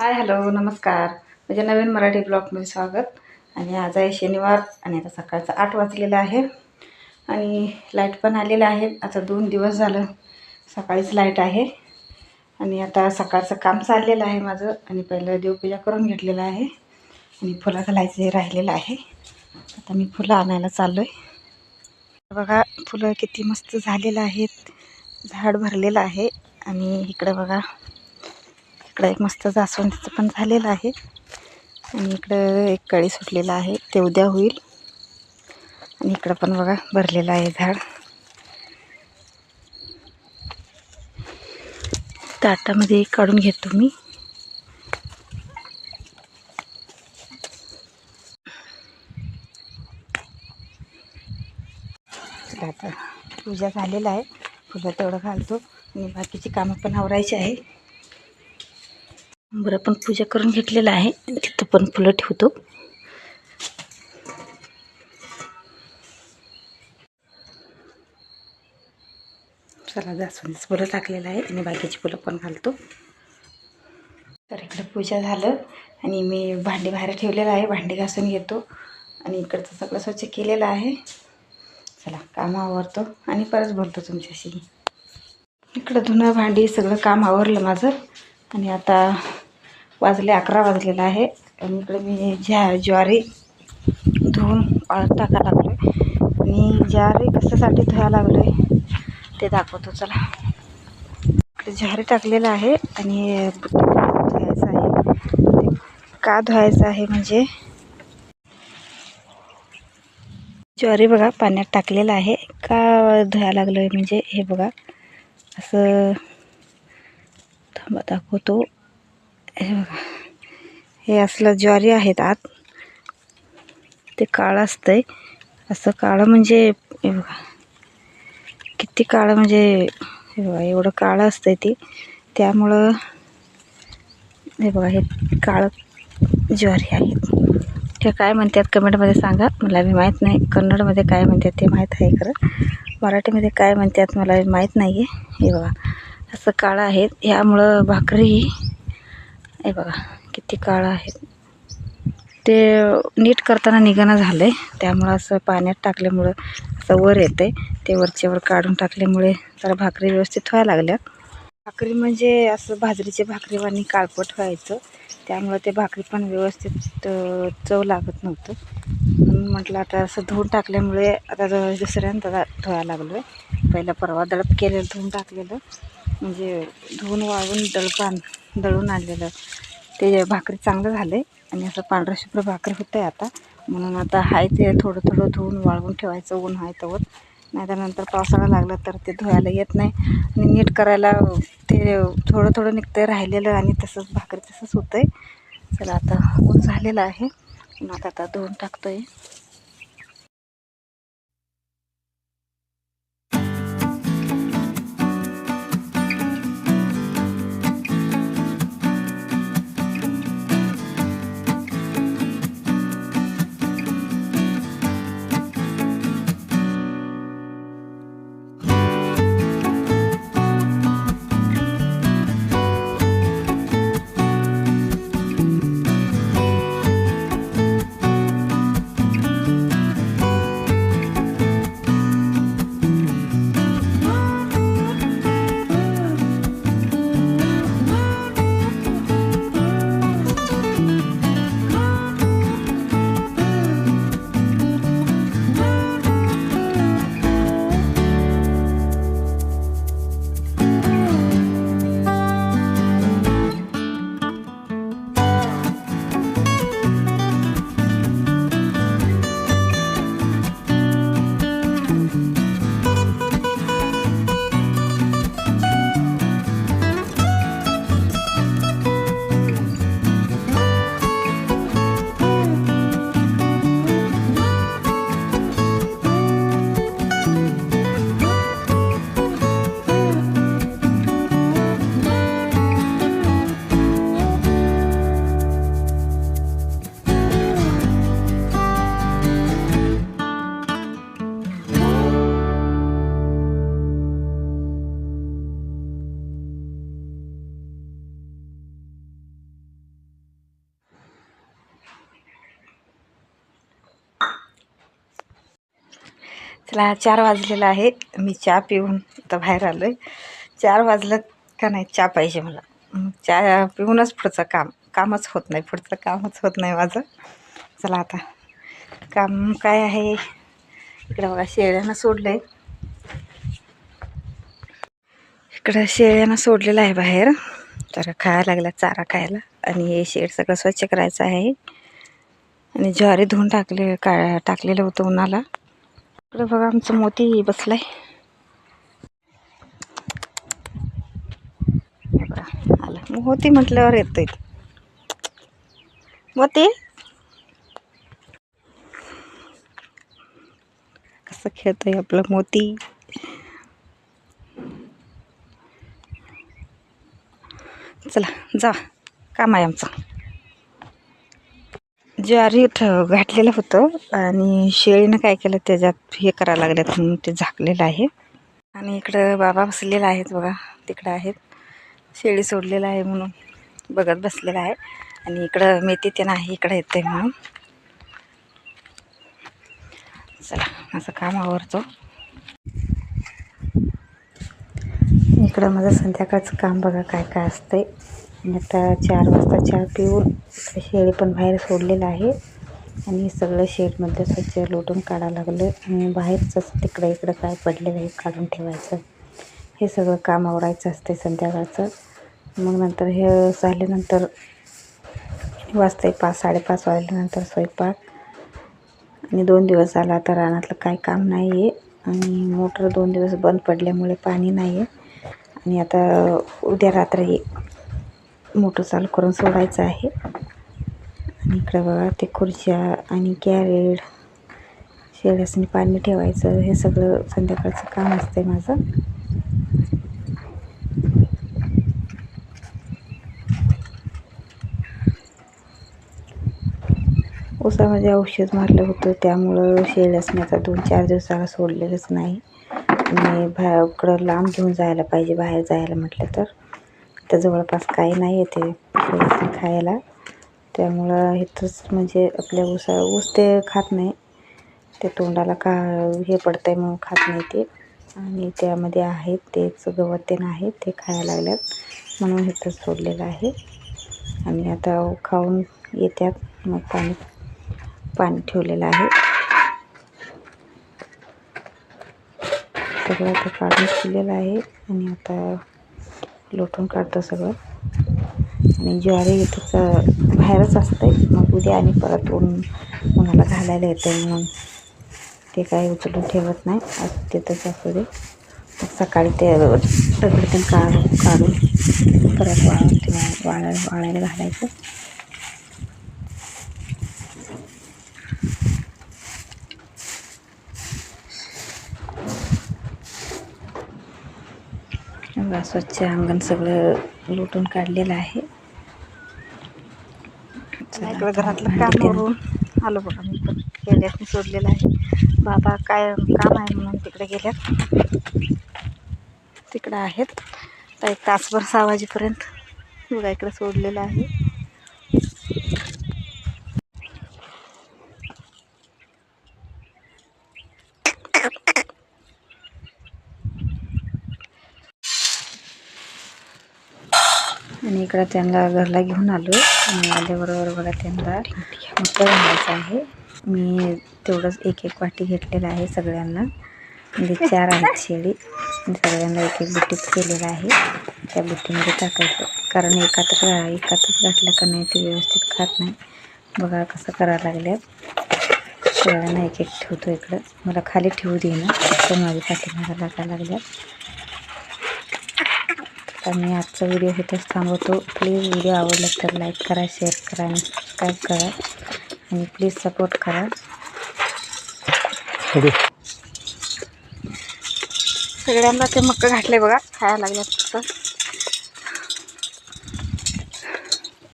Hi hello नमस्कार. माझ्या नवीन मराठी ब्लॉगमध्ये स्वागत. आणि आज आहे शनिवार आणि आता सकाळचं आठ वाजलेलं आहे. आणि लाइट पण आलेलं आहे. आता दोन दिवस झालं सकाळीच लाइट आहे. आणि आता सकाळचं काम चाललेलं आहे माझं. आणि पहिलं देवपूजा करून घेतलेलं आहे. आणि फुलं घालायचं हे राहिलेलं आहे. आता मी फुलं आणायला चाललो आहे बघा फुलं किती मस्त झालेलं आहेत. झाड भरलेलं आहे. आणि इकडं बघा इकडं एक मस्त जास्वंदीचं पण झालेलं आहे. आणि इकडं एक कळी सुटलेलं आहे. ते उद्या होईल. आणि इकडं पण बघा भरलेलं आहे झाड. ताटामध्ये काढून घेतो मी. आता पूजा झालेलं आहे. फुलं तेवढं घालतो. आणि बाकीची कामं पण आवरायची आहे. बरं पण पूजा करून घेतलेलं आहे. तिथं पण फुलं ठेवतो. चला जास्वंदीचं फुलं टाकलेलं आहे. आणि बाकीची फुलं पण घालतो. तर इकडं पूजा झालं. आणि मी भांडी बाहेर ठेवलेलं आहे. भांडी घासून घेतो. आणि इकडचं सगळं स्वच्छ केलेलं आहे. चला कामं आवरतो. आणि परत बोलतो तुमच्याशी. इकडं धुणं भांडी सगळं काम आवरलं माझं. आणि आता वाजले अकरा वाजलेला आहे. आणि इकडे मी ज्या ज्वारी धुवून टाका लागलो आहे आणि ज्वारी कशासाठी धुवायला लागलो आहे ते दाखवतो चला. इकडे ज्वारी टाकलेलं आहे आणि धुवायचं आहे. का धुवायचं आहे म्हणजे ज्वारी बघा पाण्यात टाकलेलं आहे. का धुवायला लागलो आहे म्हणजे हे बघा. असं थांबा दाखवतो. हे बघा. हे असलं ज्वारी आहेत आत. ते काळं असतंय. असं काळं म्हणजे हे बघा. किती काळं म्हणजे हे बघा एवढं काळं असतंय ती. त्यामुळं हे बघा हे काळं ज्वारी आहेत. ते काय म्हणतात कमेंटमध्ये सांगा. मला बी माहीत नाही. कन्नडमध्ये काय म्हणतात ते माहीत आहे खरं. मराठीमध्ये काय म्हणतात मला माहीत नाही आहे हे बघा. असं काळं आहेत. ह्यामुळं भाकरी हे बघा किती काळं आहेत ते नीट करताना निघणं झालं आहे त्यामुळं असं पाण्यात टाकल्यामुळं असं वर येतं आहे ते वरच्यावर काढून टाकल्यामुळे जरा भाकरी व्यवस्थित व्हायला लागल्या. भाकरी म्हणजे असं बाजरीचे भाकरीवानी काळपट व्हायचं. त्यामुळं ते भाकरी पण व्यवस्थित चव लागत नव्हतं. म्हणून म्हटलं आता असं धुवून टाकल्यामुळे आता दुसऱ्यांदा धुवायला लागलो आहे पहिलं परवा दळप केलेलं धुवून टाकलेलं. म्हणजे धुवून वाळवून दळपान दळून आणलेलं. ते भाकरी चांगलं झालं आहे आणि असं पांढरं शुभ्र भाकरी होतं आहे आता. म्हणून आता हाय ते थोडं थोडं धुवून वाळवून ठेवायचं ऊन आहे तवर नाहीतर नंतर पावसाळा लागला तर ते धुवायला येत नाही. आणि नीट करायला ते थोडं थोडं निघतं आहे राहिलेलं आणि तसंच भाकरी तसंच होतं आहे चला आता ऊन झालेलं आहे. मग आता धुवून टाकतो आहे चला चार वाजलेला आहे मी चहा पिऊन आता बाहेर आलो आहे चार वाजलं का नाही? चहा पाहिजे मला. चहा पिऊनच पुढचं काम. कामच होत नाही. पुढचं कामच होत नाही माझं. चला आता. काम काय आहे? इकडं बघा शेळ्यांना सोडलं आहे इकडं शेळ्यांना सोडलेलं आहे बाहेर. तर खायला लागला चारा खायला. आणि हे शेड सगळं स्वच्छ करायचं आहे. आणि ज्वारी धुवून टाकले का टाकलेलं होतं उन्हाला. इकडे बघा आमचं मोती बसलाय. हे आलं. मोती म्हटल्यावर येतोय. मोती? कसं खेळतोय आपलं मोती? चला जा. काम आहे आमचं. ज्वारी घातलेलं होतं आणि शेळीनं काय केलं त्याच्यात हे करायला लागल्यात म्हणून ते झाकलेलं आहे. आणि इकडं बाबा बसलेला आहेत बघा तिकडं आहेत. शेळी सोडलेलं आहे म्हणून बघत बसलेलं आहे. आणि इकडं मेथी ते नाही इकडं येतं आहे म्हणून. चला माझं काम आवडतो इकडं माझं संध्याकाळचं काम बघा काय काय असतंय. आणि आता चार वाजता चहा पिऊन शेळी पण बाहेर सोडलेलं आहे. आणि सगळं शेडमधलं स्वच्छ लोटून काढायला लागलं. आणि बाहेरचंच तिकडं इकडं काय पडलेलं आहे काढून ठेवायचं. हे सगळं काम आवरायचं असते संध्याकाळचं. मग नंतर हे झाल्यानंतर वाजता पाच साडेपाच वाजल्यानंतर स्वयंपाक. आणि दोन दिवस झाला आता रानातलं काय काम नाही आहे आणि मोटर दोन दिवस बंद पडल्यामुळे पाणी नाही आहे आणि आता उद्या रात्री मोटर चालू करून सोडायचं आहे. आणि इकडं बघा ते खुर्च्या आणि कॅरेट शेळ्यासनी पाणी ठेवायचं. हे सगळं संध्याकाळचं काम असतंय माझं. ऊसामध्ये औषध मारलं होतं त्यामुळं शेळ्यासनी आता दोन चार दिवसाला सोडलेलंच नाही. आणि बाहेर इकडं लांब घेऊन जायला पाहिजे बाहेर जायला म्हटलं तर. तर जवळपास काही नाही येते खायला. त्यामुळं इथंच म्हणजे आपल्या ऊसा ऊस ते खात नाही. ते तोंडाला का हे पडतंय म्हणून खात नाही ते. आणि त्यामध्ये आहेत तेच गवत ते नाही ते खायला लागल्यात. म्हणून इथंच सोडलेलं आहे. आणि आता खाऊन येत्यात. मग पाणी पाणी ठेवलेलं आहे. सगळं आता काढून ठेवलेलं आहे. आणि आता लोटून काढतो सगळं. आणि ज्वारी इथं बाहेरच असते मग उद्या आणि परत ऊन उन्हाला घालायला येतं म्हणून. ते काही उचलून ठेवत नाही. ते तिथंच असू दे. सकाळी ते दगड काढून काढून परत वाळ वाळायला वाळायला घालायचं. बघा स्वच्छ अंगण सगळं लुटून काढलेलं आहे. घरातलं काम करून आलो बघा मी पण खेड्यातून सोडलेलं आहे. बाबा काय काम आहे म्हणून तिकडे गेल्यात. तिकडं आहेत. एक तासभर सहा वाजेपर्यंत बघा इकडे सोडलेलं आहे. आणि इकडं त्यांना घरला घेऊन आलो. आणि आल्याबरोबर बघा त्यांना मोठं घालायचं आहे. मी तेवढंच एक एक वाटी घेतलेलं आहे सगळ्यांना. म्हणजे चार आहेत शेळी सगळ्यांना एक एक बुटीत केलेलं आहे. त्या बुट्टीमध्ये टाकायचं. कारण एकातच एकातच घातलं का नाही ते व्यवस्थित खात नाही. बघा कसं करायला लागल्यात. सगळ्यांना एक एक ठेवतो इकडं. मला खाली ठेवू देईना तर माझ्या पाठीमागा लागायला लागल्यात. तर मी आजचा व्हिडिओ इथेच थांबवतो. प्लीज व्हिडिओ आवडला तर लाईक करा शेअर करा आणि सबस्क्राईब करा. आणि प्लीज सपोर्ट करा. सगळ्यांना ते मक्क घातले बघा. खायला लागल्यात फक्त.